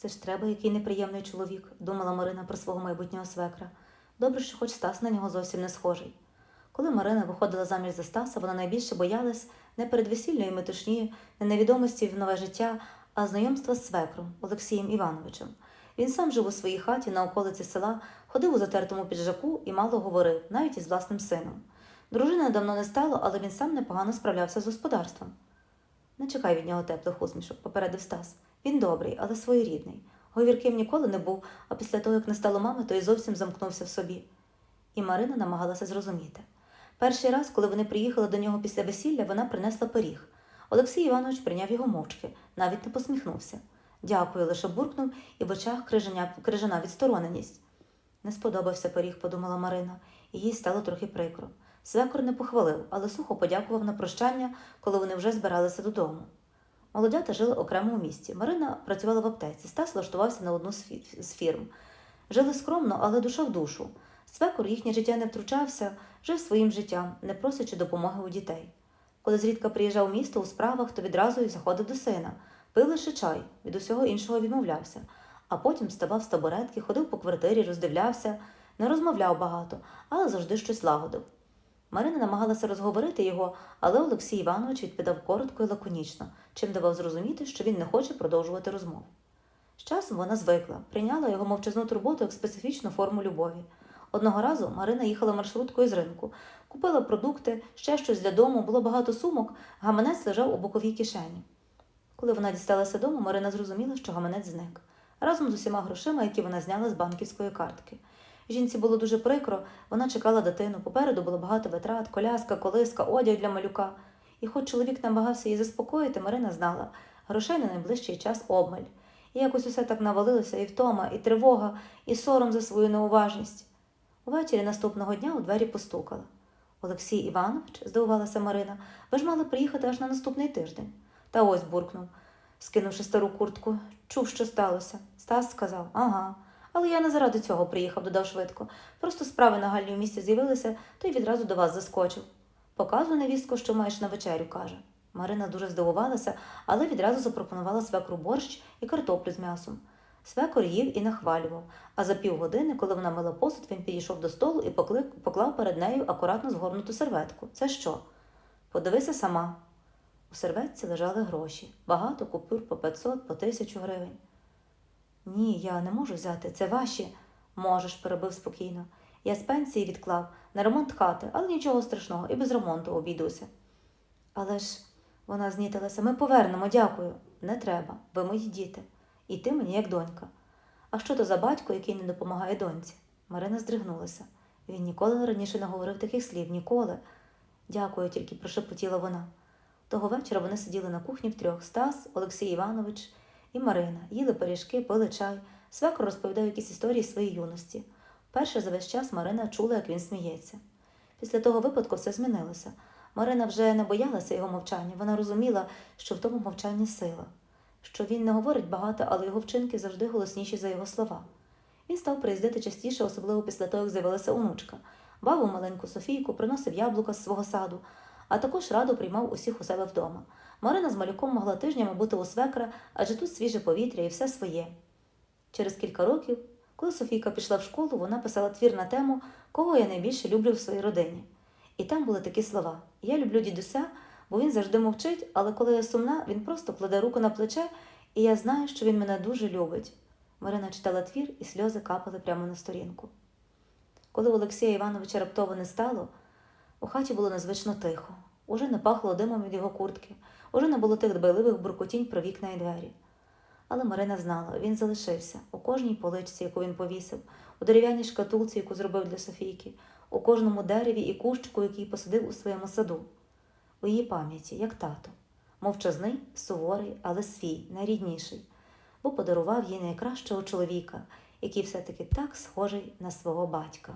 Це ж треба, який неприємний чоловік, думала Марина про свого майбутнього свекра. Добре, що хоч Стас на нього зовсім не схожий. Коли Марина виходила заміж за Стаса, вона найбільше боялась не передвесільної метушні, не невідомості в нове життя, а знайомства з свекром Олексієм Івановичем. Він сам жив у своїй хаті на околиці села, ходив у затертому піджаку і мало говорив, навіть із власним сином. Дружини давно не стало, але він сам непогано справлявся з господарством. Не чекай від нього теплих усмішок, попередив Стас. Він добрий, але своєрідний. Говірким ніколи не був, а після того, як не стало мами, то й зовсім замкнувся в собі. І Марина намагалася зрозуміти. Перший раз, коли вони приїхали до нього після весілля, вона принесла пиріг. Олексій Іванович прийняв його мовчки, навіть не посміхнувся. Дякую, лише буркнув і в очах крижаня, крижана відстороненість. Не сподобався пиріг, подумала Марина, і їй стало трохи прикро. Свекор не похвалив, але сухо подякував на прощання, коли вони вже збиралися додому. Молодята жили окремо у місті. Марина працювала в аптеці, Стас влаштувався на одну з фірм. Жили скромно, але душа в душу. Свекор їхнє життя не втручався, жив своїм життям, не просячи допомоги у дітей. Коли зрідка приїжджав у місто у справах, то відразу й заходив до сина, пив лише чай, від усього іншого відмовлявся, а потім вставав з табуретки, ходив по квартирі, роздивлявся, не розмовляв багато, але завжди щось лагодив. Марина намагалася розговорити його, але Олексій Іванович відповідав коротко і лаконічно, чим давав зрозуміти, що він не хоче продовжувати розмову. З часом вона звикла, прийняла його мовчазну турботу як специфічну форму любові. Одного разу Марина їхала маршруткою з ринку, купила продукти, ще щось для дому, було багато сумок, гаманець лежав у боковій кишені. Коли вона дісталася дому, Марина зрозуміла, що гаманець зник разом з усіма грошима, які вона зняла з банківської картки. Жінці було дуже прикро, вона чекала дитину. Попереду було багато витрат, коляска, колиска, одяг для малюка. І хоч чоловік намагався її заспокоїти, Марина знала, грошей на найближчий час обмаль. І якось усе так навалилося, і втома, і тривога, і сором за свою неуважність. Увечері наступного дня у двері постукали. Олексій Іванович, здивувалася Марина, ви ж мали приїхати аж на наступний тиждень. Та ось буркнув, скинувши стару куртку. Чув, що сталося. Стас сказав, ага. Але я не заради цього приїхав, додав швидко. Просто справи нагальні в місті з'явилися, то й відразу до вас заскочив. Показуй невістку, що маєш на вечерю, каже. Марина дуже здивувалася, але відразу запропонувала свекру борщ і картоплю з м'ясом. Свекор їв і нахвалював, а за півгодини, коли вона мила посуд, він підійшов до столу і поклав перед нею акуратно згорнуту серветку. Це що? Подивися сама. У серветці лежали гроші. Багато купюр по 500, по тисячу гривень. Ні, я не можу взяти, це ваші. Можеш, перебив спокійно. Я з пенсії відклав на ремонт хати, але нічого страшного, і без ремонту обійдуся. Але ж вона знітилася, ми повернемо, дякую. Не треба, ви мої діти. І ти мені як донька. А що то за батько, який не допомагає доньці? Марина здригнулася. Він ніколи раніше не говорив таких слів, ніколи. Дякую, тільки прошепотіла вона. Того вечора вони сиділи на кухні втрьох Стас, Олексій Іванович і Марина, їли пиріжки, пили чай. Свекор розповідав якісь історії своєї юності. Перше за весь час Марина чула, як він сміється. Після того випадку все змінилося. Марина вже не боялася його мовчання, вона розуміла, що в тому мовчанні сила, що він не говорить багато, але його вчинки завжди голосніші за його слова. Він став приїздити частіше, особливо після того, як з'явилася онучка. Бавив маленьку Софійку, приносив яблука з свого саду, а також радо приймав усіх у себе вдома. Марина з малюком могла тижнями бути у свекра, адже тут свіже повітря і все своє. Через кілька років, коли Софійка пішла в школу, вона писала твір на тему, кого я найбільше люблю в своїй родині. І там були такі слова: Я люблю дідуся, бо він завжди мовчить, але коли я сумна, він просто кладе руку на плече, і я знаю, що він мене дуже любить. Марина читала твір, і сльози капали прямо на сторінку. Коли Олексія Івановича раптово не стало, у хаті було незвично тихо. Уже не пахло димом від його куртки, уже не було тих дбайливих буркотінь про вікна і двері. Але Марина знала, він залишився у кожній поличці, яку він повісив, у дерев'яній шкатулці, яку зробив для Софійки, у кожному дереві і кущику, який посадив у своєму саду, у її пам'яті, як тато, мовчазний, суворий, але свій, найрідніший, бо подарував їй найкращого чоловіка, який все-таки так схожий на свого батька.